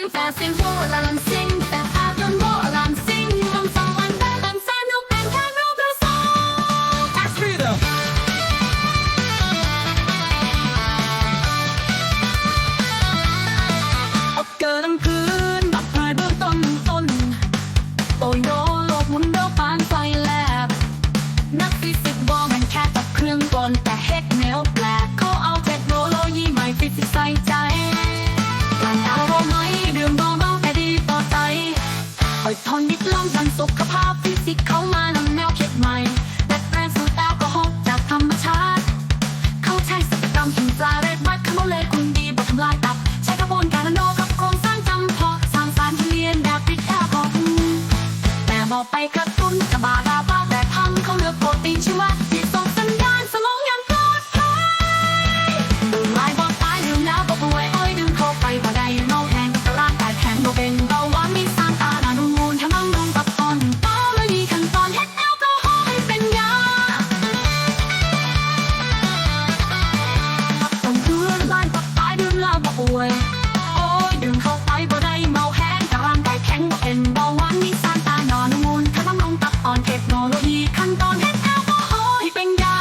simfa, simfa, simfa, simfa, simfa, อยทนนิดลองดันสุขภาพฟิสิกส์เข้ามานำแนวคิดใหม่แต่แปลงสูตรแอลกอฮอล์จากธรรมชาติ เขาใช้ศัลยกรรมหินปลาเรดวัดคาร์โมเลกุลดีบททำลายตับ ใช้กระบวนการนาโนกับโครงสร้างจำเพาะสร้างสารที่เรียนแบบติดแอลกอฮอล์แต่บอกไปกระตุ้นกระบาด วย โอ้ยดื่มเข้าไปบ่ได้เมาแห้งแต่ร่างกายแข็งบ่เป็นเบาหวานมีสารตานอนมูลถ้าต้องลงตับอ่อนเทคโนโลยีขั้นตอนเฮ็ดแอลกอฮอล์ให้เป็นยา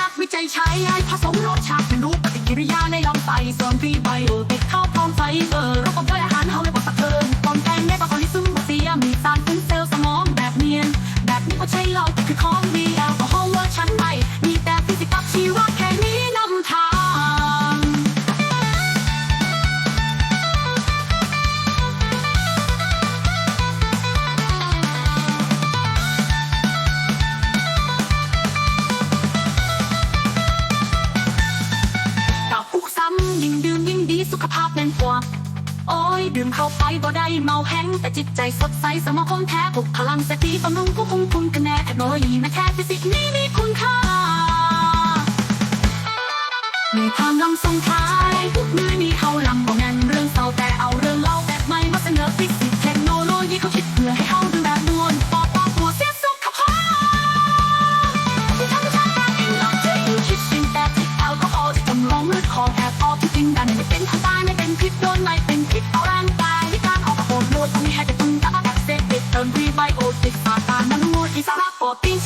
นักวิจัยใช้ไอผสมรสชาติเป็นรูปปฏิกิริยาในลำไส้เสริมฟรีไบโอติกเข้าพร้อมไฟเบอร์ระบบ สุขภาพแม่นกว่าโอ้ย ดื่มเข้าไปบ่ได้เมาแห้งแต่จิตใจสดใสสมองคงแท้ปลุกพลังสติบำรุงผู้คุมคุณกันแน่เทคโนโลยีแม้แค่ฟิสิกส์นี้มีคุณค่า We revive old is not an award is for 14